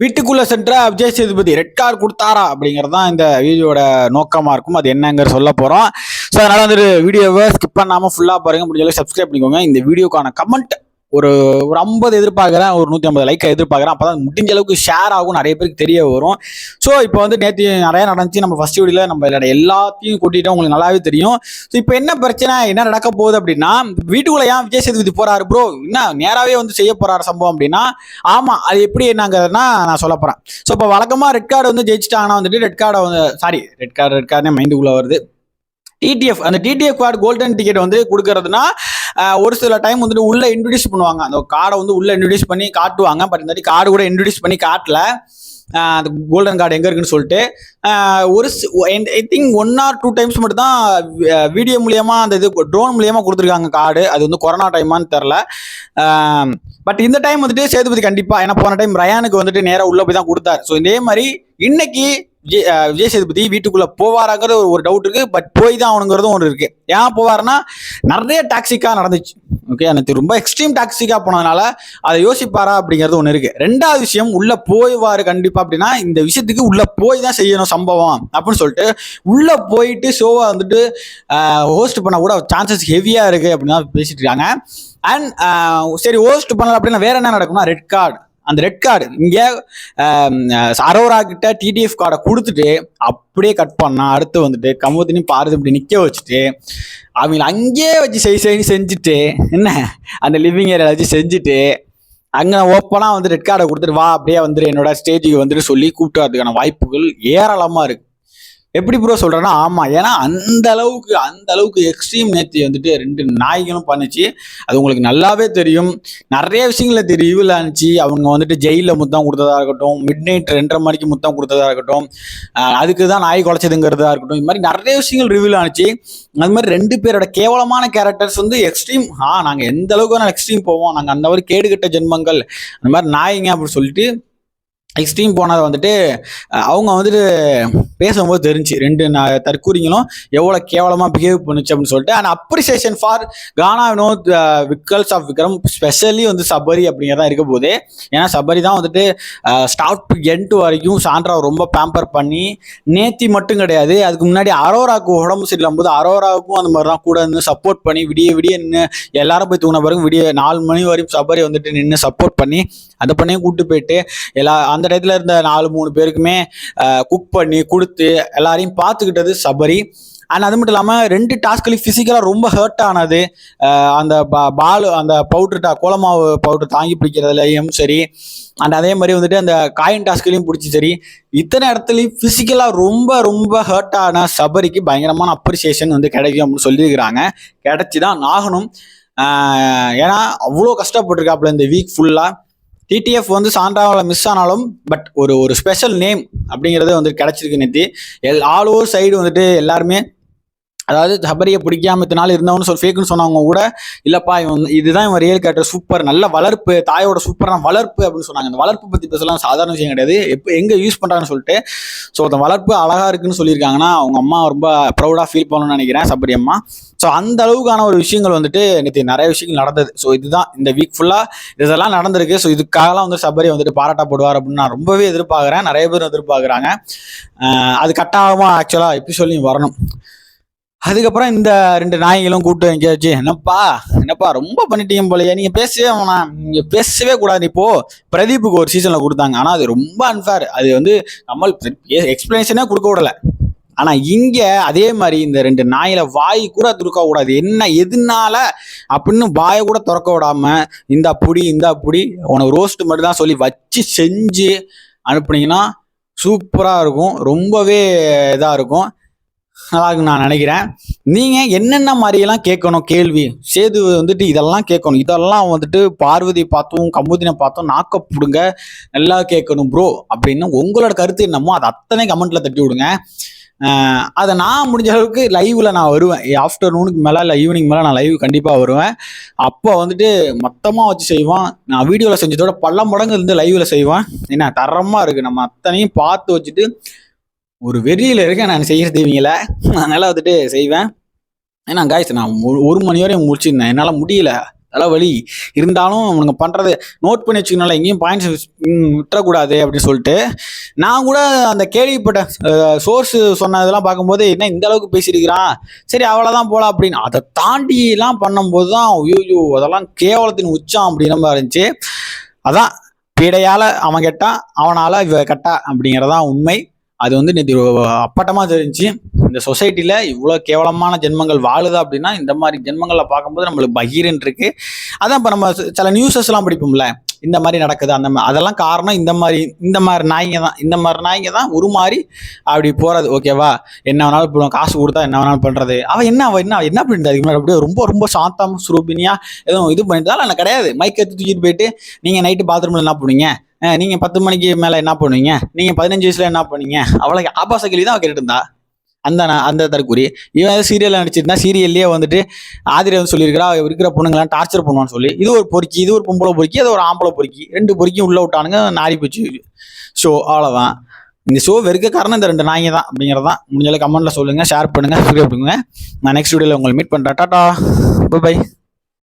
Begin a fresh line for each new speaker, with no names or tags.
வீட்டுக்குள்ள சென்ற Vijay Sethupathi red car கொடுத்தாரா அப்படிங்கிறது தான் இந்த வீடியோட நோக்கமாக இருக்கும். அது என்னங்கிற சொல்ல போகிறோம் ஸோ அதனால் வந்து வீடியோவை ஸ்கிப் பண்ணாமல் ஃபுல்லாக பாருங்க. முடிஞ்ச சப்ஸ்கிரைப் பண்ணிக்கோங்க. இந்த வீடியோக்கான கமெண்ட் ஒரு ஒரு ஐம்பது எதிர்பார்க்குறேன் ஒரு நூற்றி ஐம்பது லைக்கை எதிர்பார்க்குறேன். அப்போ தான் முடிஞ்ச அளவுக்கு ஷேர் ஆகும் நிறைய பேருக்கு தெரிய வரும். ஸோ இப்போ வந்து நேற்று நிறைய நடந்துச்சு. நம்ம ஃபஸ்ட் வீடியோவில் நம்ம எல்லாத்தையும் கூட்டிட்டோம். உங்களுக்கு நல்லாவே தெரியும். ஸோ இப்போ என்ன பிரச்சனை? என்ன நடக்க போகுது அப்படின்னா வீட்டுக்குள்ளே ஏன் விஜய் சேதுபதி போகிறாரு ப்ரோ என்ன நேராகவே வந்து செய்ய போகிறாரு சம்பவம் அப்படின்னா ஆமாம் அது எப்படி என்னங்கிறதுனா நான் சொல்ல போகிறேன் ஸோ இப்போ வழக்கமாக ரெட் கார்டு வந்து ஜெயிச்சிட்டாங்கன்னா வந்துட்டு ரெட் கார்டை வந்து சாரி ரெட் கார்டு ரெட் கார்டுனே மைண்டுக்குள்ளே வருது. டிடிஎஃப் அந்த டிடிஎஃப் கார்டு கோல்டன் டிக்கெட் வந்து கொடுக்கறதுனா ஒரு சில டைம் வந்துட்டு உள்ள இன்ட்ரடியூஸ் பண்ணுவாங்க. அந்த கார்டை வந்து உள்ள இன்ட்ரடியூஸ் பண்ணி காட்டுவாங்க. பட் இந்த மாதிரி கார்டு கூட இன்ட்ரடியூஸ் பண்ணி காட்டல. அந்த கோல்டன் கார்டு எங்க இருக்குன்னு சொல்லிட்டு. ஒரு I think one or two times மட்டும் தான் வீடியோ மூலியமா அந்த இது ட்ரோன் மூலியமா கொடுத்துருக்காங்க கார்டு அது வந்து கொரோனா டைமான்னு தெரில பட் இந்த டைம் வந்துட்டு சேதுபதி கண்டிப்பா ஏன்னா போன டைம் ரயானுக்கு வந்துட்டு நேராக உள்ள போய் தான் கொடுத்தாரு. ஸோ இதே மாதிரி இன்னைக்கு விஜய் விஜய் சேதுபதி வீட்டுக்குள்ள போவாராங்கிறது ஒரு- ஒரு டவுட் இருக்கு. பட் போய் தான் ஆகணுங்கிறதும் ஒன்று இருக்கு. ஏன் போவாருன்னா நிறைய டாக்ஸிக்கா நடந்துச்சு. ஓகே எனக்கு ரொம்ப எக்ஸ்ட்ரீம் டாக்ஸிக்கா போனதுனால அதை யோசிப்பாரா அப்படிங்கிறது ஒன்று இருக்கு. ரெண்டாவது விஷயம் உள்ள போய்வார் கண்டிப்பா அப்படின்னா இந்த விஷயத்துக்கு உள்ள போய் தான் செய்யணும் சம்பவம் அப்படின்னு சொல்லிட்டு உள்ள போயிட்டு ஷோவை வந்துட்டு ஹோஸ்ட் பண்ண கூட சான்சஸ் ஹெவியா இருக்கு அப்படின்னு தான் பேசிட்டு இருக்காங்க. அண்ட் சரி ஹோஸ்ட் பண்ணல அப்படின்னா வேற என்ன நடக்கும்னா ரெட் கார்டு அந்த ரெட் கார்டு இங்கே அரோரா கிட்ட டிடிஎஃப் கார்டை கொடுத்துட்டு அப்படியே கட் பண்ணா அடுத்து வந்துட்டு கமுத்தினி பாரதி இப்படி நிற்க வச்சுட்டு அவங்கள அங்கேயே வச்சு செய் செய் செஞ்சுட்டு என்ன? அந்த லிவிங் ஏரியாவில் வச்சு செஞ்சுட்டு அங்கே ஓப்பனாக வந்து ரெட் கார்டை கொடுத்துட்டு வா அப்படியே வந்துட்டு என்னோட ஸ்டேஜுக்கு வந்துட்டு சொல்லி கூப்பிட்டு வரதுக்கான வாய்ப்புகள் ஏராளமாக இருக்குது எப்படி ப்ரோ சொல்றேன்னா ஆமா ஏன்னா அந்த அளவுக்கு அந்த அளவுக்கு எக்ஸ்ட்ரீம் நேத்தி வந்துட்டு ரெண்டு நாய்களும் பண்ணுச்சு. அது உங்களுக்கு நல்லாவே தெரியும். நிறைய விஷயங்கள ரிவ்யூல இருந்துச்சு அவங்க வந்துட்டு ஜெயிலில் முத்தம் கொடுத்ததா இருக்கட்டும் மிட் நைட் ரெண்டரை மணிக்கு முத்தம் கொடுத்ததா இருக்கட்டும் அதுக்கு தான் நாய் குலைச்சதுங்கிறதா இருக்கட்டும் இது மாதிரி நிறைய விஷயங்கள் ரிவ்யூல ஆனிச்சு அது மாதிரி ரெண்டு பேரோட கேவலமான கேரக்டர்ஸ் வந்து எக்ஸ்ட்ரீம் ஆ நாங்கள் எந்த அளவுக்கு வேணாலும் எக்ஸ்ட்ரீம் போவோம். நாங்கள் அந்த மாதிரி கேடுகட்ட ஜென்மங்கள் அந்த மாதிரி நாய்ங்க அப்படின்னு சொல்லிட்டு எக்ஸ்ட்ரீம் போனதை வந்துட்டு அவங்க வந்துட்டு பேசும்போது தெரிஞ்சு ரெண்டு தற்கூறிங்களும் தற்கூரிங்களும் எவ்வளோ கேவலமாக பிஹேவ் பண்ணுச்சு அப்படின்னு சொல்லிட்டு and appreciation for Gana Vinoth vocals of Vikram specially வந்து சபரி அப்படிங்கிறதா இருக்க போது ஏன்னா சபரி தான் வந்துட்டு ஸ்டார்ட் டு எண்ட் வரைக்கும் சாண்ட்ராவை ரொம்ப பேம்பர் பண்ணி நேத்தி மட்டும் கிடையாது அதுக்கு முன்னாடி அரோராவுக்கு உடம்பு சரியில்லாம போது அரோராவுக்கும் அந்த மாதிரி தான் கூட இருந்து சப்போர்ட் பண்ணி விடிய விடிய நின்று எல்லாரும் போய் தூங்கின பிறகு விடிய நாலு மணி வரையும் சபரி வந்துட்டு நின்று சப்போர்ட் பண்ணி அந்த பண்ணியும் கூப்பிட்டு போயிட்டு எல்லா அந்த டயத்தில் இருந்த நாலு மூணு பேருக்குமே குக் பண்ணி கொடுத்து எல்லாரையும் பார்த்துக்கிட்டது சபரி. அண்ட் அது மட்டும் இல்லாமல் ரெண்டு டாஸ்க்லையும் ஃபிசிக்கலாக ரொம்ப ஹர்ட் ஆனது அந்த அந்த பால் அந்த பவுட்ரு டா கோலமாவு பவுடர் தாங்கி பிடிக்கிறதுலையும் சரி. அண்ட் அதே மாதிரி வந்துட்டு அந்த காயின் டாஸ்க்லையும் பிடிச்சி சரி. இத்தனை இடத்துலையும் ஃபிசிக்கலாக ரொம்ப ரொம்ப ஹர்ட் ஆன சபரிக்கு பயங்கரமான அப்ரிசியேஷன் வந்து கிடைக்கும் அப்படின்னு சொல்லியிருக்கிறாங்க. கிடைச்சி தான் ஆகணும் ஏன்னா அவ்வளோ கஷ்டப்பட்டிருக்காப்புல இந்த வீக் ஃபுல்லாக டிடிஎஃப் வந்து சாண்ட்ராவில் மிஸ் ஆனாலும் பட் ஒரு ஒரு ஸ்பெஷல் நேம் அப்படிங்கிறது வந்து கிடச்சிருக்கு நேத்தி. எல் ஆல் ஓவர் சைடு வந்துட்டு எல்லாருமே அதாவது சபரியை பிடிக்காம இத்தனை நாள் இருந்தவனு சொல் ஃபேக்குன்னு சொன்னவங்க கூட இல்லப்பா இவன் இதுதான் இவன் ரியல் கேரக்டர் சூப்பர் நல்ல வளர்ப்பு தாயோட சூப்பரான வளர்ப்பு அப்படின்னு சொன்னாங்க. அந்த வளர்ப்பு பற்றி பேசலாம் சாதாரண விஷயம் கிடையாது. எப்போ எங்கே யூஸ் பண்ணுறாங்கன்னு சொல்லிட்டு ஸோ அந்த வளர்ப்பு அழகாக இருக்குன்னு சொல்லியிருக்காங்கன்னா அவங்க அம்மா ரொம்ப ப்ரௌடாக ஃபீல் பண்ணணும்னு நினைக்கிறேன் சபரி அம்மா. ஸோ அந்த அளவுக்கான ஒரு விஷயங்கள் வந்துட்டு நேற்று நிறைய விஷயங்கள் நடந்தது. ஸோ இதுதான் இந்த வீக் ஃபுல்லாக இதெல்லாம் நடந்திருக்கு. ஸோ இதுக்காகலாம் வந்து சபரி வந்துட்டு பாராட்டப்படுவார் அப்படின்னு நான் ரொம்பவே எதிர்பார்க்குறேன். நிறைய பேர் எதிர்பார்க்குறாங்க. அது கட்டாயமாக ஆக்சுவலாக எப்படி சொல்லி வரணும். அதுக்கப்புறம் இந்த ரெண்டு நாய்களும் கூப்பிட்டு எங்கேயாச்சு என்னப்பா என்னப்பா ரொம்ப பண்ணிட்டீங்க போலயே. நீங்கள் பேசவே வேணாம். நீங்கள் பேசவே கூடாது இப்போ. பிரதீப்புக்கு ஒரு சீசனில் கொடுத்தாங்க. ஆனால் அது ரொம்ப அன்ஃபேர் அது வந்து கமல் எக்ஸ்பிளனேஷனே கொடுக்க விடல. ஆனால் இங்கே அதே மாதிரி இந்த ரெண்டு நாயில வாய் கூட துருக்க கூடாது. என்ன எதுனால அப்படின்னு வாயை கூட திறக்க விடாம இந்த புடி இந்த புடி உனக்கு ரோஸ்ட் மட்டும் தான் சொல்லி வச்சு செஞ்சு அனுப்புனீங்கன்னா சூப்பராக இருக்கும். ரொம்பவே இதாக இருக்கும். நல்லா இருக்குன்னு நான் நினைக்கிறேன். நீங்க என்னென்ன மாதிரியெல்லாம் கேட்கணும்? கேள்வி சேது வந்துட்டு இதெல்லாம் கேட்கணும். இதெல்லாம் வந்துட்டு பார்வதி பார்த்தும் கமுதினை பார்த்தும் நாக்க புடுங்க நல்லா கேட்கணும் ப்ரோ அப்படின்னு உங்களோட கருத்து என்னமோ அதை அத்தனை கமெண்ட்ல தட்டி விடுங்க. அதை நான் முடிஞ்ச அளவுக்கு லைவ்ல நான் வருவேன். ஆஃப்டர்நூனுக்கு மேலே இல்லை ஈவினிங் மேலே நான் லைவ் கண்டிப்பாக வருவேன். அப்போ வந்துட்டு மொத்தமாக வச்சு செய்வான். நான் வீடியோவில் செஞ்சதோட பல மடங்கு இருந்து லைவ்ல செய்வேன். என்ன தரமாக இருக்கு. நம்ம அத்தனையும் பார்த்து வச்சுட்டு ஒரு வெறியில் இருக்கேன் நான் செய்கிறது இவங்கள. அதனால் வந்துட்டு செய்வேன். ஏன்னா காய்ஸ் நான் ஒரு- ஒரு மணி வரையும் முடிச்சிருந்தேன் என்னால் முடியல. தலைவலி இருந்தாலும் அவனுங்க பண்ணுறது நோட் பண்ணி வச்சுக்கனால எங்கேயும் பாயிண்ட்ஸ் விட்டுறக்கூடாது அப்படின்னு சொல்லிட்டு நான் கூட அந்த கேள்விப்பட்ட சோர்ஸ் சொன்னதெல்லாம் பார்க்கும்போது என்ன இந்த அளவுக்கு பேசியிருக்கிறான்? சரி அவ்வளோதான் போகலாம் அப்படின்னு. அதை தாண்டிலாம் பண்ணும்போது தான் ஐயோ அதெல்லாம் கேவலத்தின் உச்சம் அப்படின்ற மாதிரி இருந்துச்சு. அதான் பீடையால் அவன் கெட்டான் அவனால் இவ கட்டா அப்படிங்கிறதான் உண்மை. அது வந்து நேற்று அப்பட்டமாக தெரிஞ்சு இந்த சொசைட்டியில் இவ்வளோ கேவலமான ஜென்மங்கள் வாழுதா அப்படின்னா இந்த மாதிரி ஜென்மங்களை பார்க்கும்போது நம்மளுக்கு பகீரன் இருக்கு. அதான் இப்போ நம்ம சில நியூஸஸ்லாம் படிப்போம்ல. இந்த மாதிரி நடக்குது அந்த மாதிரி அதெல்லாம் காரணம் இந்த மாதிரி இந்த மாதிரி நாய்ங்க தான் இந்த மாதிரி நாய்ங்க தான் உருமாறி அப்படி போகிறது ஓகேவா என்ன வேணாலும் இப்போ காசு கொடுத்தா என்ன வேணாலும் பண்ணுறது அவன் என்ன அவன் என்ன என்ன பண்ணிட்டு? அதுக்கு முன்னாடி அப்படியே ரொம்ப ரொம்ப சாந்தம் சுரூபினியாக எதுவும் இது பண்ணிட்டு இல்லை கிடையாது. மைக் எடுத்து தூக்கிட்டு போயிட்டு நீங்கள் நைட்டு பாத்ரூமில் என்ன பண்ணுவீங்க? நீங்கள் பத்து மணிக்கு மேலே என்ன பண்ணுவீங்க? நீங்கள் பதினஞ்சு வயசில் என்ன பண்ணுவீங்க? அவளுக்கு ஆபாச கேள்வி தான் கேட்டுருந்தா அந்த அந்த தற்கூரி இவன் சீரியல் நடிச்சிருந்தா சீரியல்லையே வந்துட்டு ஆதிரி வந்து சொல்லியிருக்கிறா இருக்கிற பொண்ணுங்களாம் டார்ச்சர் பண்ணுவான்னு சொல்லி. இது ஒரு பொறுக்கி இது ஒரு பொம்பளை பொறுக்கி அது ஒரு ஆம்பளை பொறுக்கி. ரெண்டு பொறுக்கியும் உள்ள விட்டானுங்க நாரி போச்சு. ஷோ அவ்வளோதான் இந்த ஷோ வெறுக்க காரணம் இந்த ரெண்டு நாய்ங்க தான் அப்படிங்கிறது தான். முடிஞ்சளவு கமெண்ட்ல சொல்லுங்க ஷேர் பண்ணுங்க சப்ஸ்கிரைப் பண்ணுங்க. நான் நெக்ஸ்ட் வீடியோவில் உங்களை மீட் பண்ணுறேன் டாட்டா பை